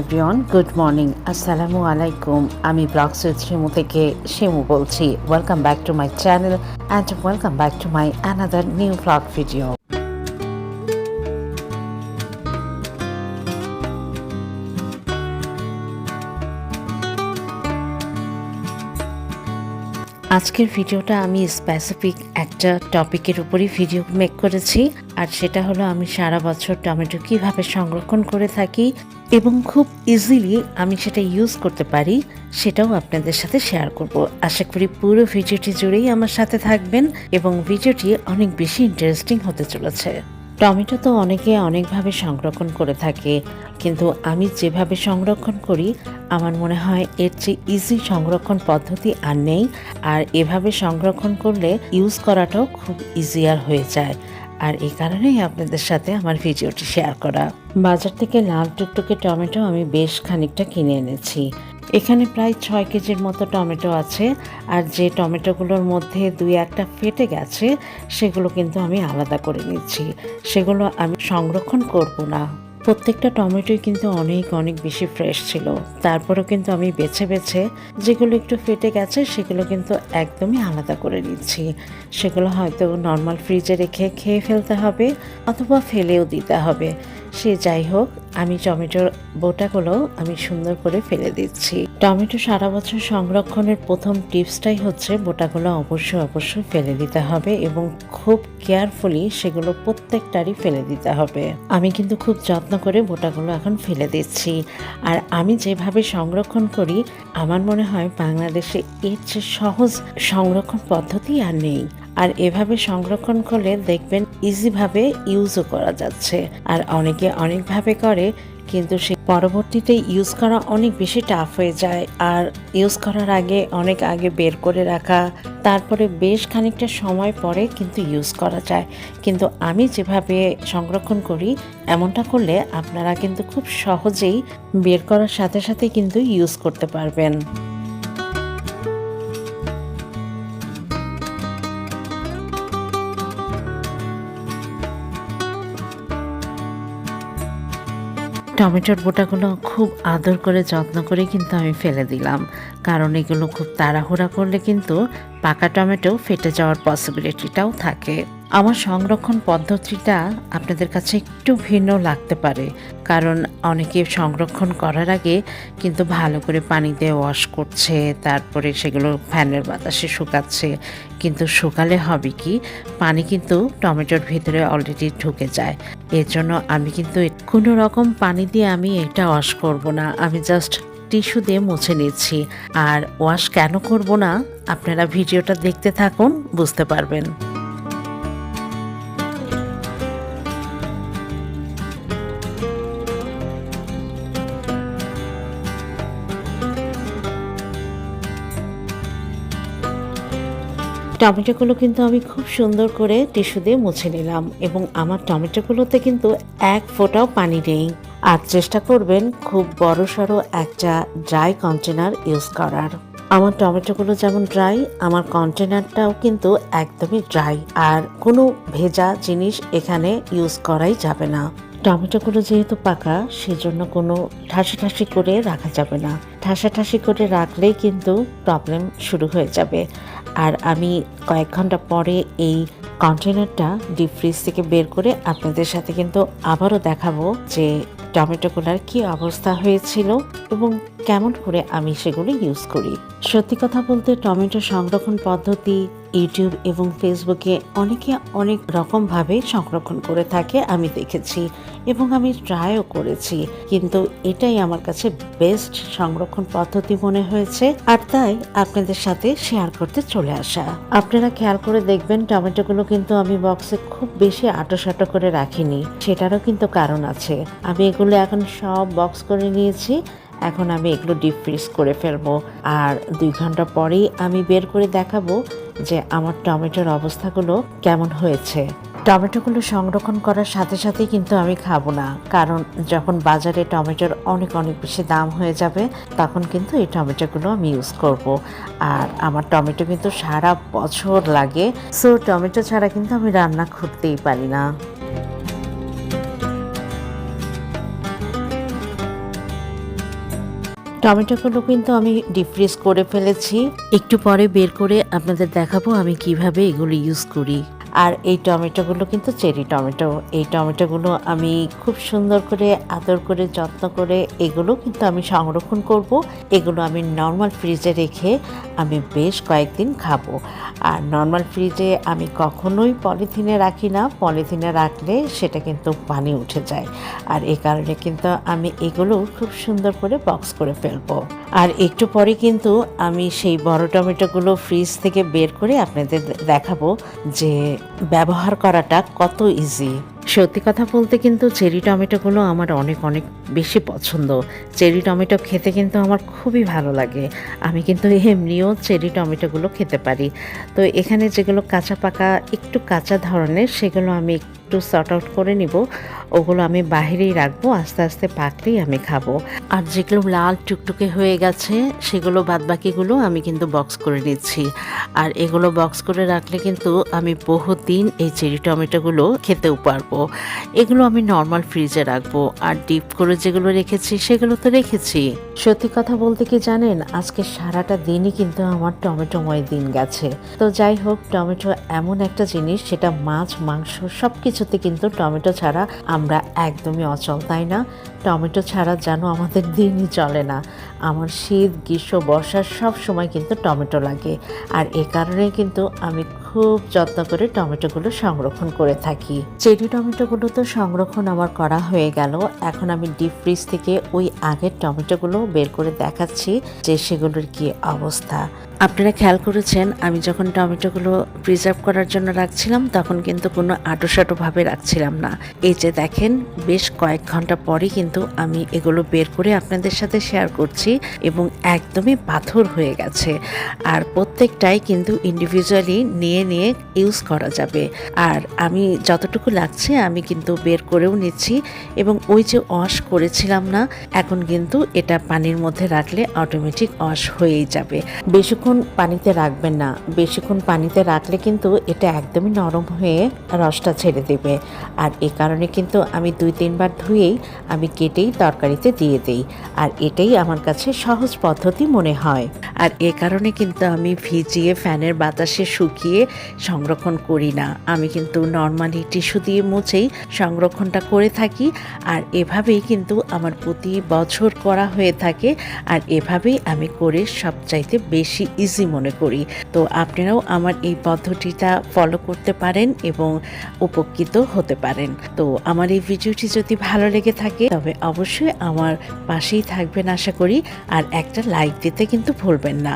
Everyone good morning আসসালামু আলাইকুম আমি ব্লগ সুইথ শিমু থেকে শিমু বলছি। Welcome back to my channel and welcome back to my another new blog video আজকের ভিডিওটা আমি স্পেসিফিক একটা টপিকের উপরই ভিডিও মেক করেছি। আর সেটা হলো আমি সারা বছর টমেটো কীভাবে সংরক্ষণ করে থাকি এবং খুব ইজিলি আমি সেটা ইউজ করতে পারি, সেটাও আপনাদের সাথে শেয়ার করব। আশা করি পুরো ভিডিওটি জুড়েই আমার সাথে থাকবেন এবং ভিডিওটি অনেক বেশি ইন্টারেস্টিং হতে চলেছে। টমেটো তো অনেকে অনেকভাবে সংরক্ষণ করে থাকে, কিন্তু আমি যেভাবে সংরক্ষণ করি, আমার মনে হয় এর চেয়ে ইজি সংরক্ষণ পদ্ধতি আর নেই। আর এভাবে সংরক্ষণ করলে ইউজ করাটাও খুব ইজিয়ার হয়ে যায়। আর এই কারণেই আপনাদের সাথে আমার ভিডিওটি শেয়ার করা। বাজার থেকে লাল টুকটুকে টমেটো আমি বেশ খানিকটা কিনে এনেছি। এখানে প্রায় ছয় কেজির মতো টমেটো আছে, আর যে টমেটোগুলোর মধ্যে দুই একটা ফেটে গেছে, সেগুলো কিন্তু আমি আলাদা করে নিচ্ছি। সেগুলো আমি সংরক্ষণ করব না। প্রত্যেকটা টমেটোই কিন্তু অনেক অনেক বেশি ফ্রেশ ছিল। তারপরেও কিন্তু আমি বেছে বেছে যেগুলো একটু ফেটে গেছে, সেগুলো কিন্তু একদমই আলাদা করে নিচ্ছি। সেগুলো হয়তো নর্মাল ফ্রিজে রেখে খেয়ে ফেলতে হবে, অথবা ফেলেও দিতে হবে। সে যাই হোক, আমি টমেটোর বোটাগুলো আমি সুন্দর করে ফেলে দিচ্ছি। টমেটো সারা বছর সংরক্ষণের প্রথম টিপসটাই হচ্ছে বোটাগুলো অবশ্যই অবশ্যই ফেলে দিতে হবে এবং খুব কেয়ারফুলি সেগুলো প্রত্যেকটারই ফেলে দিতে হবে। আমি কিন্তু খুব যত্ন করে বোটাগুলো এখন ফেলে দিচ্ছি। আর আমি যেভাবে সংরক্ষণ করি, আমার মনে হয় বাংলাদেশে এর চেয়ে সহজ সংরক্ষণ পদ্ধতি আর নেই। আর এভাবে সংরক্ষণ করলে দেখবেন ইজিভাবে ইউজও করা যাচ্ছে। আর অনেকে অনেকভাবে করে, কিন্তু সে পরবর্তীতে ইউজ করা অনেক বেশি টাফ হয়ে যায়। আর ইউজ করার আগে, অনেক আগে বের করে রাখা, তারপরে বেশ খানিকটা সময় পরে কিন্তু ইউজ করা যায়। কিন্তু আমি যেভাবে সংরক্ষণ করি, এমনটা করলে আপনারা কিন্তু খুব সহজেই বের করার সাথে সাথে কিন্তু ইউজ করতে পারবেন। টমেটোর বোটাগুলো খুব আদর করে যত্ন করে কিন্তু আমি ফেলে দিলাম। কারণ এগুলো খুব তাড়াহুড়া করলে কিন্তু পাকা টমেটো ফেটে যাওয়ার পসিবিলিটিটাও থাকে। আমার সংরক্ষণ পদ্ধতিটা আপনাদের কাছে একটু ভিন্ন লাগতে পারে। কারণ অনেকে সংরক্ষণ করার আগে কিন্তু ভালো করে পানিতে ওয়াশ করছে, তারপরে সেগুলো ফ্যানের বাতাসে শুকাচ্ছে। কিন্তু শুকালে হবে কি? পানি কিন্তু টমেটোর ভিতরে অলরেডি ঢুকে যায়। এর জন্য আমি কিন্তু কোনো রকম পানি দিয়ে আমি এটা ওয়াশ করব না। আমি জাস্ট টিস্যু দিয়ে মুছে নিচ্ছি আর ওয়াশ কেন করব না? আপনারা ভিডিওটা দেখতে থাকুন, বুঝতে পারবেন। টমেটোগুলো কিন্তু আমি খুব সুন্দর করে টিস্যু দিয়ে মুছে নিলাম এবং আমার টমেটোগুলোতে কিন্তু এক ফোঁটাও পানি নেই। আর চেষ্টা করবেন খুব বড় সড়ো একটা ড্রাই কন্টেনার ইউজ করার। আমার টমেটোগুলো যেমন ড্রাই আমার কন্টেনারটাও কিন্তু একদমই ড্রাই আর কোনো ভেজা জিনিস এখানে ইউজ করাই যাবে না। টমেটোগুলো যেহেতু পাকা, সেজন্য কোনো ঠাসি ঠাসি করে রাখা যাবে না। ঠাসা ঠাসি করে রাখলেই কিন্তু প্রবলেম শুরু হয়ে যাবে। আর আমি কয়েক ঘণ্টা পরে এই কন্টেনারটা ডিপ ফ্রিজ থেকে বের করে আপনাদের সাথে কিন্তু আবারও দেখাবো যে টমেটোগুলার কি অবস্থা হয়েছিল এবং কেমন করে আমি সেগুলো ইউজ করি। সত্যি কথা বলতে টমেটো সংরক্ষণ পদ্ধতি ইউটিউব এবং ফেসবুকে অনেকে অনেক রকমভাবে সংরক্ষণ করে থাকে, আমি দেখেছি এবং আমি ট্রাইও করেছি। কিন্তু এটাই আমার কাছে বেস্ট সংরক্ষণ পদ্ধতি মনে হয়েছে। আর তাই আপনাদের সাথে শেয়ার করতে চলে আসা। আপনারা খেয়াল করে দেখবেন, টমেটোগুলো কিন্তু আমি বক্সে খুব বেশি আটো সাটো করে রাখিনি। সেটারও কিন্তু কারণ আছে। আমি এগুলো এখন সব বক্স করে নিয়েছি। এখন আমি এগুলো ডিপ ফ্রিজ করে ফেলব। আর দুই ঘণ্টা পরেই আমি বের করে দেখাবো যে আমার টমেটোর অবস্থাগুলো কেমন হয়েছে। টমেটোগুলো সংরক্ষণ করার সাথে সাথে কিন্তু আমি খাব না। কারণ যখন বাজারে টমেটোর অনেক অনেক বেশি দাম হয়ে যাবে, তখন কিন্তু এই টমেটোগুলো আমি ইউজ করব। আর আমার টমেটো কিন্তু সারা বছর লাগে। সো টমেটো ছাড়া কিন্তু আমি রান্না করতেই পারি না। টমেটোগুলো কিন্তু আমি ডিফ্রিজ করে ফেলেছি। একটু পরে বের করে আপনাদের দেখাবো আমি কীভাবে এগুলো ইউজ করি। আর এই টমেটোগুলো কিন্তু চেরি টমেটো। এই টমেটোগুলো আমি খুব সুন্দর করে, আদর করে, যত্ন করে এগুলো কিন্তু আমি সংরক্ষণ করব। এগুলো আমি নর্মাল ফ্রিজে রেখে আমি বেশ কয়েকদিন খাব। আর নর্মাল ফ্রিজে আমি কখনোই পলিথিনে রাখি না। পলিথিনে রাখলে সেটা কিন্তু পানি উঠে যায়। আর এই কারণে কিন্তু আমি এগুলো খুব সুন্দর করে বক্স করে ফেলব। আর একটু পরে কিন্তু আমি সেই বড় টমেটোগুলো ফ্রিজ থেকে বের করে আপনাদের দেখাবো যে ব্যবহার করাটা কত ইজি সত্যি কথা বলতে কিন্তু চেরি টমেটোগুলো আমার অনেক অনেক বেশি পছন্দ। চেরি টমেটো খেতে কিন্তু আমার খুবই ভালো লাগে। আমি কিন্তু এমনিও চেরি টমেটোগুলো খেতে পারি। তো এখানে যেগুলো কাঁচা পাকা, একটু কাঁচা ধরনের, সেগুলো আমি একটু সর্ট আউট করে নিব। ওগুলো আমি বাহিরেই রাখব আস্তে আস্তে পাকলেই আমি খাব। আর যেগুলো লাল টুকটুকে হয়ে গেছে সেগুলো বাদবাকিগুলো আমি কিন্তু বক্স করে নিচ্ছি। আর এগুলো বক্স করে রাখলে কিন্তু আমি বহুদিন এই চেরি টমেটোগুলো খেতেও পারব। এগুলো আমি নর্মাল ফ্রিজে রাখব। আর ডিপ করে যেগুলো রেখেছি সেগুলো তো রেখেছি। সত্যি কথা বলতে কি জানেন আজকে সারাটা দিনই কিন্তু আমার টমেটোময় দিন গেছে। তো যাই হোক টমেটো এমন একটা জিনিস সেটা মাছ মাংস সব কিছুতে কিন্তু টমেটো ছাড়া আমরা একদমই অচল, তাই না? টমেটো ছাড়া যেন আমাদের দিনই চলে না। আমার শীত, গ্রীষ্ম বর্ষার সব সময় কিন্তু টমেটো লাগে। আর এ কারণে কিন্তু আমি খুব যত্ন করে টমেটোগুলো সংরক্ষণ করে থাকি। চেরি টমেটোগুলো তো সংরক্ষণ আমার করা হয়ে গেল। এখন আমি ডিপ ফ্রিজ থেকে ওই আগের টমেটোগুলো বের করে দেখাচ্ছি যে সেগুলোর কি অবস্থা। আপনারা খেয়াল করেছেন, আমি যখন টমেটোগুলো প্রিজার্ভ করার জন্য রাখছিলাম, তখন কিন্তু কোনো আটোসাটোভাবে রাখছিলাম না। এই যে দেখেন, বেশ কয়েক ঘণ্টা পরে কিন্তু আমি এগুলো বের করে আপনাদের সাথে শেয়ার করছি এবং একদমই পাথর হয়ে গেছে। আর প্রত্যেকটাই কিন্তু ইন্ডিভিজুয়ালি নিয়ে নিয়ে নিয়ে ইউজ করা যাবে। আর আমি যতটুকু লাগছে আমি কিন্তু বের করেও নিচ্ছি এবং ওই যে অশ করেছিলাম না, এখন কিন্তু এটা পানির মধ্যে রাখলে অটোমেটিক অশ হয়েই যাবে। বেশিক্ষণ পানিতে রাখবেন না, বেশিক্ষণ পানিতে রাখলে কিন্তু এটা একদমই নরম হয়ে রসটা ছেড়ে দেবে। আর এ কারণে কিন্তু আমি দুই তিনবার ধুয়েই আমি কেটেই তরকারিতে দিয়ে দিই। আর এটাই আমার কাছে সহজ পদ্ধতি মনে হয়। আর এ কারণে কিন্তু আমি ভিজিয়ে ফ্যানের বাতাসে শুকিয়ে সংরক্ষণ করি না। আমি কিন্তু নর্মালি টিস্যু দিয়ে মুছেই সংরক্ষণটা করে থাকি আর এভাবেই কিন্তু আমার প্রতি বছর করা হয়ে থাকে আর এভাবেই আমি করে সবচাইতে বেশি ইজি মনে করি। তো আপনারাও আমার এই পদ্ধতিটা ফলো করতে পারেন এবং উপকৃত হতে পারেন। তো আমার এই ভিডিওটি যদি ভালো লেগে থাকে তবে অবশ্যই আমার পাশেই থাকবেন আশা করি আর একটা লাইক দিতে কিন্তু ভুলবেন না।